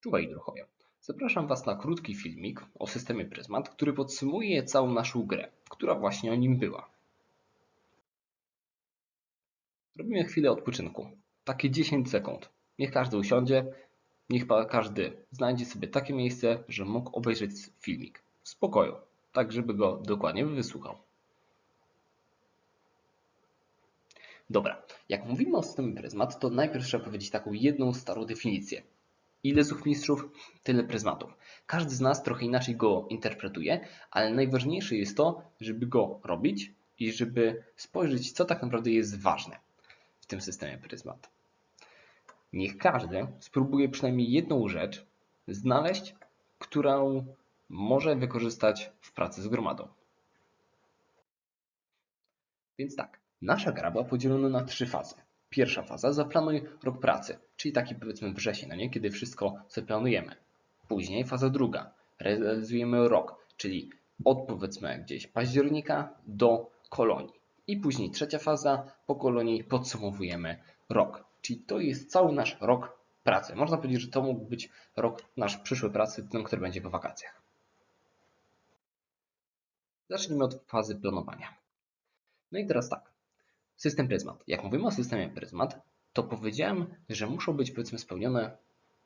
Czuwaj druhowie. Zapraszam Was na krótki filmik o systemie Pryzmat, który podsumuje całą naszą grę, która właśnie o nim była. Robimy chwilę odpoczynku. Takie 10 sekund. Niech każdy usiądzie, niech każdy znajdzie sobie takie miejsce, że mógł obejrzeć filmik w spokoju, tak żeby go dokładnie wysłuchał. Dobra, jak mówimy o systemie Pryzmat, to najpierw trzeba powiedzieć taką jedną starą definicję. Ile zuchmistrzów, tyle pryzmatów. Każdy z nas trochę inaczej go interpretuje, ale najważniejsze jest to, żeby go robić i żeby spojrzeć, co tak naprawdę jest ważne w tym systemie pryzmat. Niech każdy spróbuje przynajmniej jedną rzecz znaleźć, którą może wykorzystać w pracy z gromadą. Więc tak, nasza gra była podzielona na trzy fazy. Pierwsza faza zaplanuj rok pracy, czyli taki powiedzmy wrzesień, no nie? kiedy wszystko sobie planujemy. Później faza druga, realizujemy rok, czyli od powiedzmy gdzieś października do kolonii. I później trzecia faza, po kolonii podsumowujemy rok, czyli to jest cały nasz rok pracy. Można powiedzieć, że to mógł być rok nasz przyszły pracy, ten, który będzie po wakacjach. Zacznijmy od fazy planowania. No i teraz tak. System Pryzmat. Jak mówimy o systemie Pryzmat, to powiedziałem, że muszą być powiedzmy spełnione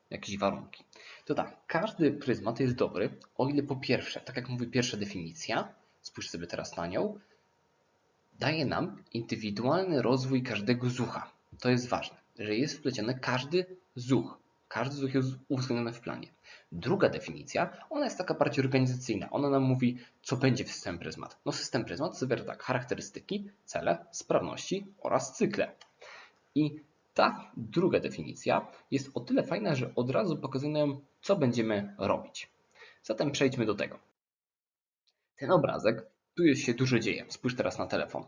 jakieś warunki. To tak, każdy pryzmat jest dobry, o ile po pierwsze, tak jak mówi pierwsza definicja, spójrz sobie teraz na nią, daje nam indywidualny rozwój każdego zucha. To jest ważne, że jest wpleciony każdy zuch. Każdy zuch jest uwzględniony w planie. Druga definicja, ona jest taka bardziej organizacyjna. Ona nam mówi, co będzie w systemie pryzmat. No system pryzmat zawiera tak charakterystyki, cele, sprawności oraz cykle. I ta druga definicja jest o tyle fajna, że od razu pokazuje nam, co będziemy robić. Zatem przejdźmy do tego. Ten obrazek, tu się dużo dzieje. Spójrz teraz na telefon.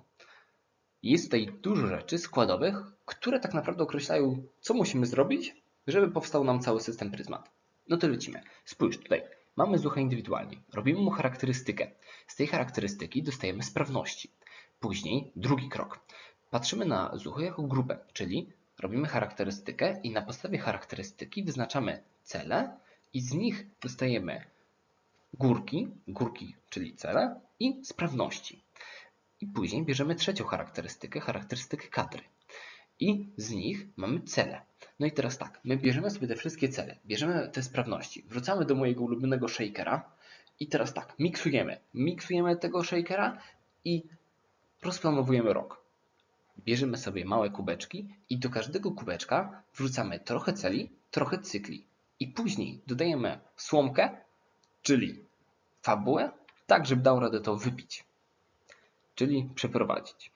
Jest tutaj dużo rzeczy składowych, które tak naprawdę określają, co musimy zrobić, żeby powstał nam cały system pryzmat. No to lecimy. Spójrz tutaj. Mamy zucha indywidualnie. Robimy mu charakterystykę. Z tej charakterystyki dostajemy sprawności. Później drugi krok. Patrzymy na zuchę jako grupę, czyli robimy charakterystykę i na podstawie charakterystyki wyznaczamy cele i z nich dostajemy górki, górki czyli cele i sprawności. I później bierzemy trzecią charakterystykę, charakterystykę kadry. I z nich mamy cele. No i teraz tak, my bierzemy sobie te wszystkie cele, bierzemy te sprawności, wrzucamy do mojego ulubionego shakera i teraz tak, miksujemy. Miksujemy tego shakera i rozplanowujemy rok. Bierzemy sobie małe kubeczki i do każdego kubeczka wrzucamy trochę celi, trochę cykli. I później dodajemy słomkę, czyli fabułę, tak żeby dał radę to wypić. Czyli przeprowadzić.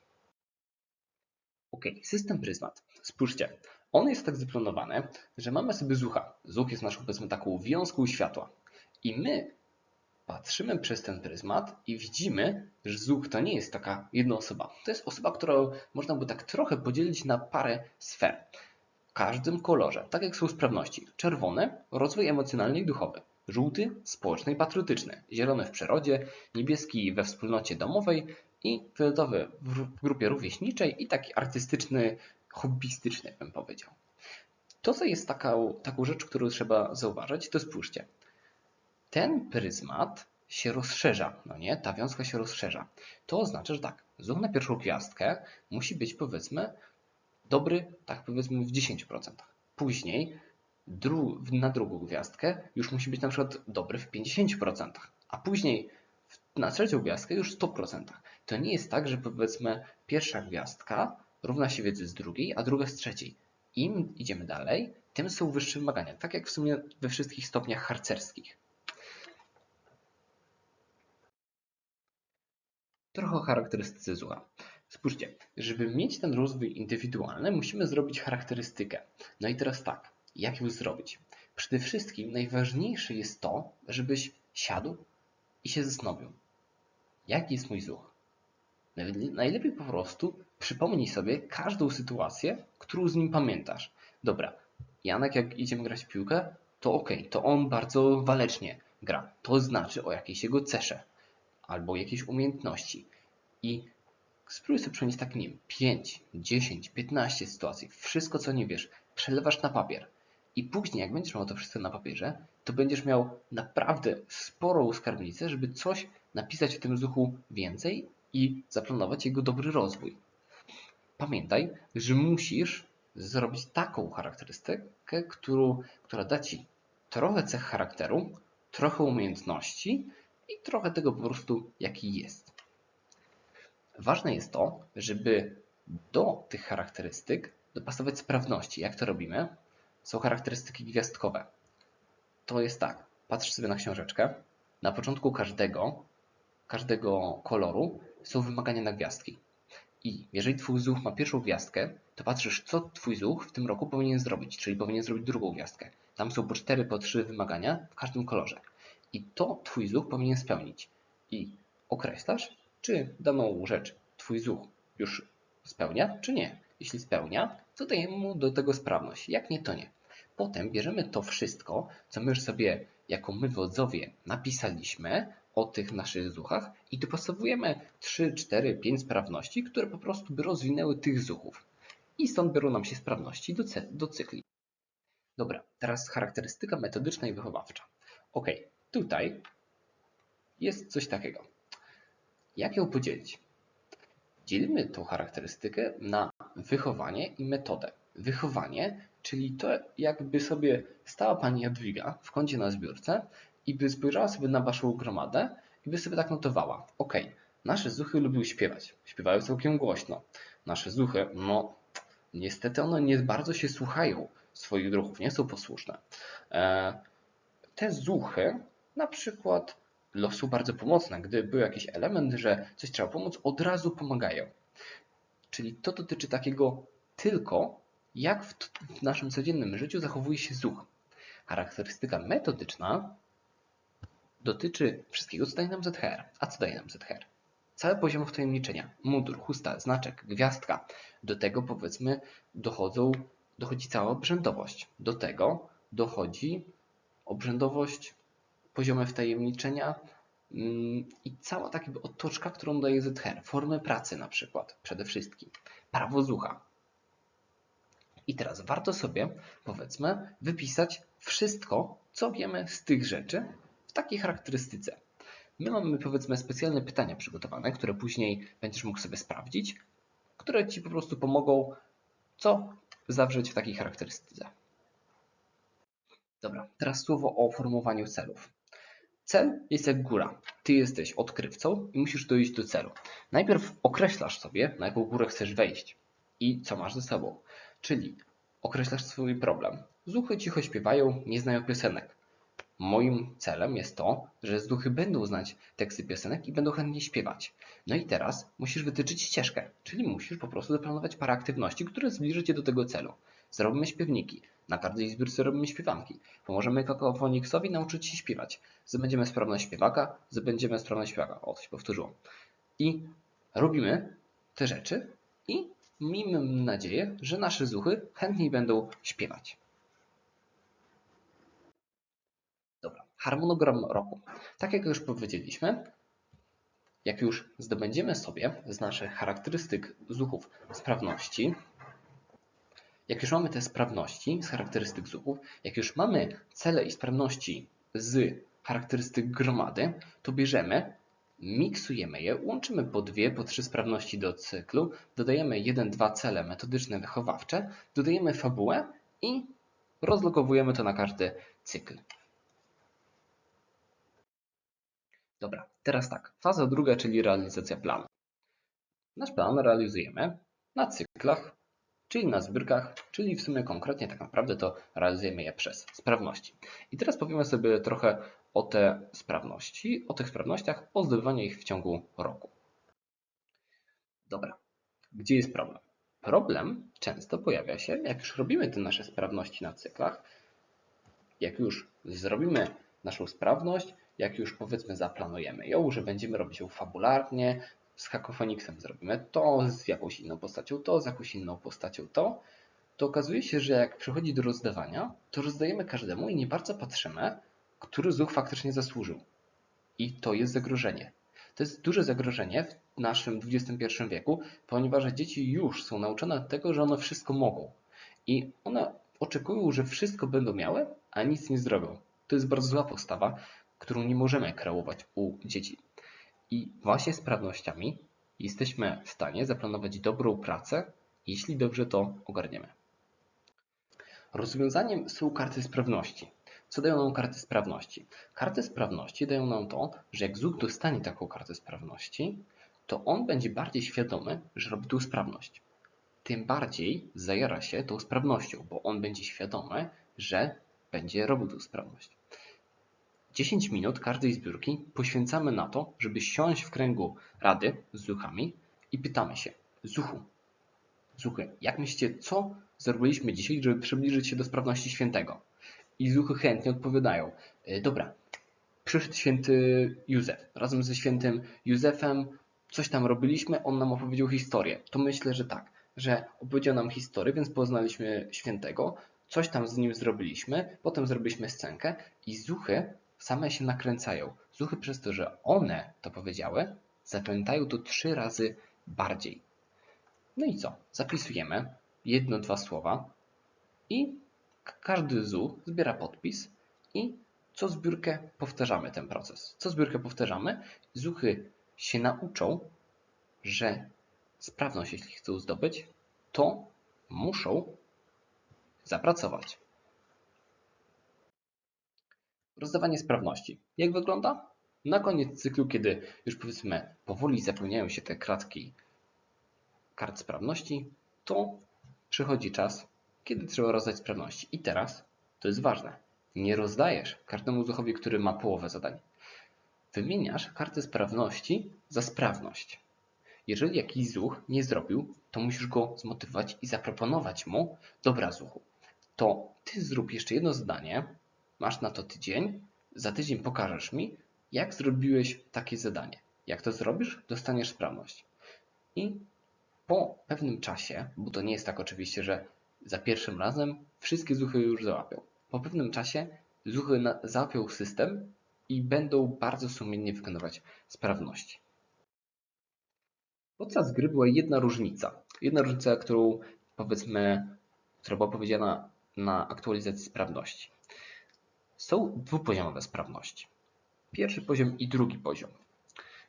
Ok, system pryzmat. Spójrzcie, on jest tak zaplanowany, że mamy sobie zucha. Zuch jest naszą powiedzmy taką wiązką światła. I my patrzymy przez ten pryzmat i widzimy, że zuch to nie jest taka jedna osoba. To jest osoba, którą można by tak trochę podzielić na parę sfer. W każdym kolorze, tak jak są sprawności. Czerwony rozwój emocjonalny i duchowy. Żółty społeczny i patriotyczny. Zielony w przyrodzie, niebieski we wspólnocie domowej i fioletowy w grupie rówieśniczej i taki artystyczny, hobbystyczny bym powiedział. To, co jest taką, taką rzecz, którą trzeba zauważyć, to spójrzcie. Ten pryzmat się rozszerza, no nie? Ta wiązka się rozszerza. To oznacza, że tak, zoom na pierwszą gwiazdkę musi być powiedzmy dobry, tak powiedzmy w 10%. Później dru na drugą gwiazdkę już musi być na przykład dobry w 50%, a później na trzecią gwiazdkę już w 100%. To nie jest tak, że powiedzmy pierwsza gwiazdka równa się wiedzy z drugiej, a druga z trzeciej. Im idziemy dalej, tym są wyższe wymagania, tak jak w sumie we wszystkich stopniach harcerskich. Trochę o charakterystyce zucha. Spójrzcie, żeby mieć ten rozwój indywidualny, musimy zrobić charakterystykę. No i teraz tak, jak ją zrobić? Przede wszystkim najważniejsze jest to, żebyś siadł i się zastanowił. Jaki jest mój zuch? Najlepiej po prostu przypomnij sobie każdą sytuację, którą z nim pamiętasz. Dobra, Janek jak idziemy grać w piłkę, to ok, to on bardzo walecznie gra. To znaczy o jakiejś jego cesze albo jakiejś umiejętności. I spróbuj sobie przypomnieć tak, nie wiem, 5, 10, 15 sytuacji. Wszystko, co nie wiesz, przelewasz na papier. I później, jak będziesz miał to wszystko na papierze, to będziesz miał naprawdę sporą skarbnicę, żeby coś napisać w tym zuchu więcej i zaplanować jego dobry rozwój. Pamiętaj, że musisz zrobić taką charakterystykę, którą, która da Ci trochę cech charakteru, trochę umiejętności i trochę tego po prostu, jaki jest. Ważne jest to, żeby do tych charakterystyk dopasować sprawności. Jak to robimy? Są charakterystyki gwiazdkowe. To jest tak, patrz sobie na książeczkę. Na początku każdego, każdego koloru są wymagania na gwiazdki. I jeżeli Twój zuch ma pierwszą gwiazdkę, to patrzysz, co Twój zuch w tym roku powinien zrobić, czyli powinien zrobić drugą gwiazdkę. Tam są po 4, po 3 wymagania w każdym kolorze. I to Twój zuch powinien spełnić. I określasz, czy daną rzecz Twój zuch już spełnia, czy nie. Jeśli spełnia, to dajemy mu do tego sprawność. Jak nie, to nie. Potem bierzemy to wszystko, co my już sobie jako my wodzowie napisaliśmy o tych naszych zuchach i dopasowujemy 3, 4, 5 sprawności, które po prostu by rozwinęły tych zuchów. I stąd biorą nam się sprawności do, do cykli. Dobra, teraz charakterystyka metodyczna i wychowawcza. Ok, tutaj jest coś takiego. Jak ją podzielić? Dzielimy tą charakterystykę na wychowanie i metodę. Wychowanie, czyli to jakby sobie stała pani Jadwiga w kącie na zbiórce i by spojrzała sobie na waszą gromadę i by sobie tak notowała. Ok, nasze zuchy lubią śpiewać. Śpiewają całkiem głośno. Nasze zuchy, no niestety one nie bardzo się słuchają swoich druhów, nie są posłuszne. E, te zuchy na przykład są bardzo pomocne. Gdy był jakiś element, że coś trzeba pomóc, od razu pomagają. Czyli to dotyczy takiego tylko, jak w, w naszym codziennym życiu zachowuje się zuch. Charakterystyka metodyczna dotyczy wszystkiego, co daje nam ZHR. A co daje nam ZHR? Cały poziom wtajemniczenia. Mudur, chusta, znaczek, gwiazdka. Do tego powiedzmy dochodzą, dochodzi cała obrzędowość. Do tego dochodzi obrzędowość poziomy wtajemniczenia mm, i cała taka otoczka, którą daje ZHR. Formy pracy na przykład, przede wszystkim. Prawo zucha. I teraz warto sobie, powiedzmy, wypisać wszystko, co wiemy z tych rzeczy w takiej charakterystyce. My mamy, powiedzmy, specjalne pytania przygotowane, które później będziesz mógł sobie sprawdzić, które Ci po prostu pomogą, co zawrzeć w takiej charakterystyce. Dobra, teraz słowo o formowaniu celów. Cel jest jak góra. Ty jesteś odkrywcą i musisz dojść do celu. Najpierw określasz sobie, na jaką górę chcesz wejść i co masz ze sobą. Czyli określasz swój problem. Zuchy cicho śpiewają, nie znają piosenek. Moim celem jest to, że zduchy będą znać teksty piosenek i będą chętnie śpiewać. No i teraz musisz wytyczyć ścieżkę, czyli musisz po prostu zaplanować parę aktywności, które zbliży Cię do tego celu. Zrobimy śpiewniki, na każdej zbiórce robimy śpiewanki. Pomożemy kakofoniksowi nauczyć się śpiewać. Zdobędziemy sprawność śpiewaka, zdobędziemy sprawność śpiewaka. O, się powtórzyło. I robimy te rzeczy i miejmy nadzieję, że nasze zuchy chętniej będą śpiewać. Dobra, harmonogram roku. Tak jak już powiedzieliśmy, jak już zdobędziemy sobie z naszych charakterystyk zuchów sprawności, jak już mamy te sprawności z charakterystyk zuchów, jak już mamy cele i sprawności z charakterystyk gromady, to bierzemy, miksujemy je, łączymy po dwie, po trzy sprawności do cyklu, dodajemy jeden, dwa cele metodyczne, wychowawcze, dodajemy fabułę i rozlokowujemy to na każdy cykl. Dobra, teraz tak. Faza druga, czyli realizacja planu. Nasz plan realizujemy na cyklach czyli na zbiórkach, czyli w sumie konkretnie tak naprawdę to realizujemy je przez sprawności. I teraz powiemy sobie trochę o te sprawności, o tych sprawnościach, o zdobywaniu ich w ciągu roku. Dobra, gdzie jest problem? Problem często pojawia się, jak już robimy te nasze sprawności na cyklach, jak już zrobimy naszą sprawność, jak już powiedzmy zaplanujemy ją, że będziemy robić ją fabularnie, z Hakofoniksem zrobimy to, z jakąś inną postacią to, z jakąś inną postacią to, to okazuje się, że jak przychodzi do rozdawania, to rozdajemy każdemu i nie bardzo patrzymy, który zuch faktycznie zasłużył. I to jest zagrożenie. To jest duże zagrożenie w naszym XXI wieku, ponieważ dzieci już są nauczone tego, że one wszystko mogą. I one oczekują, że wszystko będą miały, a nic nie zrobią. To jest bardzo zła postawa, którą nie możemy kreować u dzieci. I właśnie sprawnościami jesteśmy w stanie zaplanować dobrą pracę, jeśli dobrze to ogarniemy. Rozwiązaniem są karty sprawności. Co dają nam karty sprawności? Karty sprawności dają nam to, że jak ZUK dostanie taką kartę sprawności, to on będzie bardziej świadomy, że robi tą sprawność. Tym bardziej zajara się tą sprawnością, bo on będzie świadomy, że będzie robił tą sprawność. 10 minut każdej zbiórki poświęcamy na to, żeby siąść w kręgu rady z zuchami i pytamy się, zuchu, zuchy, jak myślicie, co zrobiliśmy dzisiaj, żeby przybliżyć się do sprawności świętego? I zuchy chętnie odpowiadają, "E, dobra, przyszedł święty Józef. Razem ze świętym Józefem coś tam robiliśmy, on nam opowiedział historię. To myślę, że tak, że opowiedział nam historię, więc poznaliśmy świętego, coś tam z nim zrobiliśmy, potem zrobiliśmy scenkę i zuchy same się nakręcają. Zuchy przez to, że one to powiedziały, zapamiętają to trzy razy bardziej. No i co? Zapisujemy jedno, dwa słowa i każdy ZU zbiera podpis i co zbiórkę powtarzamy ten proces. Co zbiórkę powtarzamy, zuchy się nauczą, że sprawność, jeśli chcą zdobyć, to muszą zapracować. Rozdawanie sprawności. Jak wygląda? Na koniec cyklu, kiedy już powiedzmy powoli zapełniają się te kratki kart sprawności, to przychodzi czas, kiedy trzeba rozdać sprawności. I teraz, to jest ważne, nie rozdajesz każdemu zuchowi, który ma połowę zadań. Wymieniasz kartę sprawności za sprawność. Jeżeli jakiś zuch nie zrobił, to musisz go zmotywować i zaproponować mu, dobra zuchu, to ty zrób jeszcze jedno zadanie, masz na to tydzień, za tydzień pokażesz mi, jak zrobiłeś takie zadanie. Jak to zrobisz, dostaniesz sprawność. I po pewnym czasie, bo to nie jest tak oczywiście, że za pierwszym razem wszystkie zuchy już załapią. Po pewnym czasie zuchy załapią system i będą bardzo sumiennie wykonywać sprawności. Podczas gry była jedna różnica. Jedna różnica, którą powiedzmy, która była powiedziana na aktualizacji sprawności. Są dwupoziomowe sprawności. Pierwszy poziom i drugi poziom.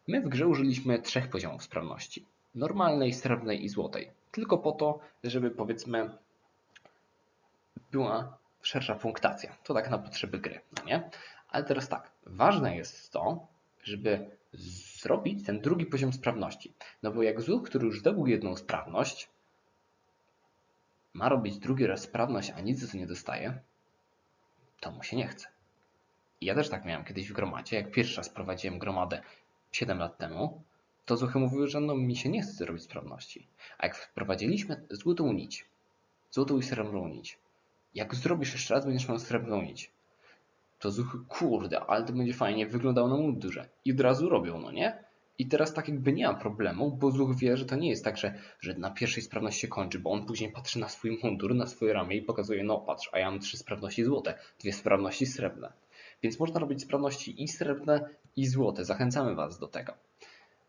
My w grze użyliśmy trzech poziomów sprawności. Normalnej, srebrnej i złotej. Tylko po to, żeby powiedzmy była szersza punktacja. To tak na potrzeby gry, no nie? Ale teraz tak, ważne jest to, żeby zrobić ten drugi poziom sprawności. No bo jak zuch, który już zdobył jedną sprawność, ma robić drugi raz sprawność, a nic za to nie dostaje, to mu się nie chce. Ja też tak miałem kiedyś w gromadzie. Jak pierwszy raz prowadziłem gromadę 7 lat temu, to zuchy mówiły, że no mi się nie chce robić sprawności. A jak wprowadziliśmy złotą nić, złotą i srebrną nić, jak zrobisz jeszcze raz, będziesz miał srebrną nić, to zuchy, kurde, ale to będzie fajnie wyglądało na mundurze. I od razu robią, no nie? I teraz tak jakby nie ma problemu, bo zuch wie, że to nie jest tak, że, że na pierwszej sprawność się kończy, bo on później patrzy na swój mundur, na swoje ramię i pokazuje, no patrz, a ja mam trzy sprawności złote, dwie sprawności srebrne. Więc można robić sprawności i srebrne, i złote. Zachęcamy Was do tego.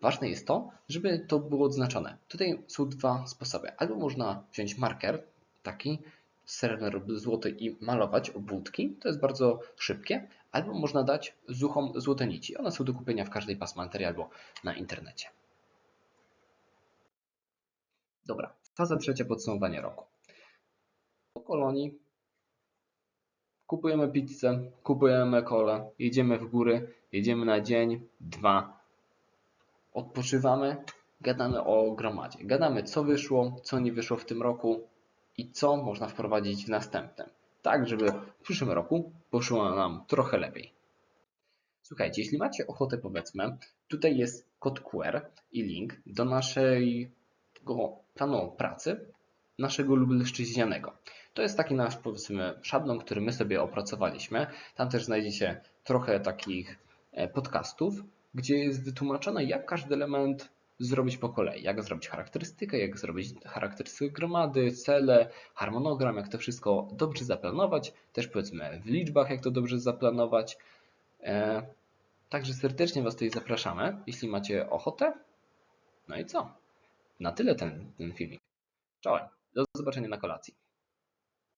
Ważne jest to, żeby to było odznaczone. Tutaj są dwa sposoby. Albo można wziąć marker, taki lub złoty i malować obwódki. To jest bardzo szybkie. Albo można dać zuchom złote nici. One są do kupienia w każdej pasmanterii albo na internecie. Dobra, faza trzecia podsumowanie roku. Po kolonii kupujemy pizzę, kupujemy kole, jedziemy w góry, jedziemy na dzień, dwa, odpoczywamy, gadamy o gromadzie. Gadamy, co wyszło, co nie wyszło w tym roku i co można wprowadzić w następnym. Tak, żeby w przyszłym roku poszło nam trochę lepiej. Słuchajcie, jeśli macie ochotę, powiedzmy, tutaj jest kod QR i link do naszego planu pracy, naszego lubelszczyźnianego. To jest taki nasz, powiedzmy, szablon, który my sobie opracowaliśmy. Tam też znajdziecie trochę takich e, podcastów, gdzie jest wytłumaczone, jak każdy element zrobić po kolei. Jak zrobić charakterystykę, jak zrobić charakterystykę gromady, cele, harmonogram, jak to wszystko dobrze zaplanować. Też powiedzmy w liczbach, jak to dobrze zaplanować. E, Także serdecznie Was tutaj zapraszamy, jeśli macie ochotę. No i co? Na tyle ten, ten filmik. Czołem. Do zobaczenia na kolacji.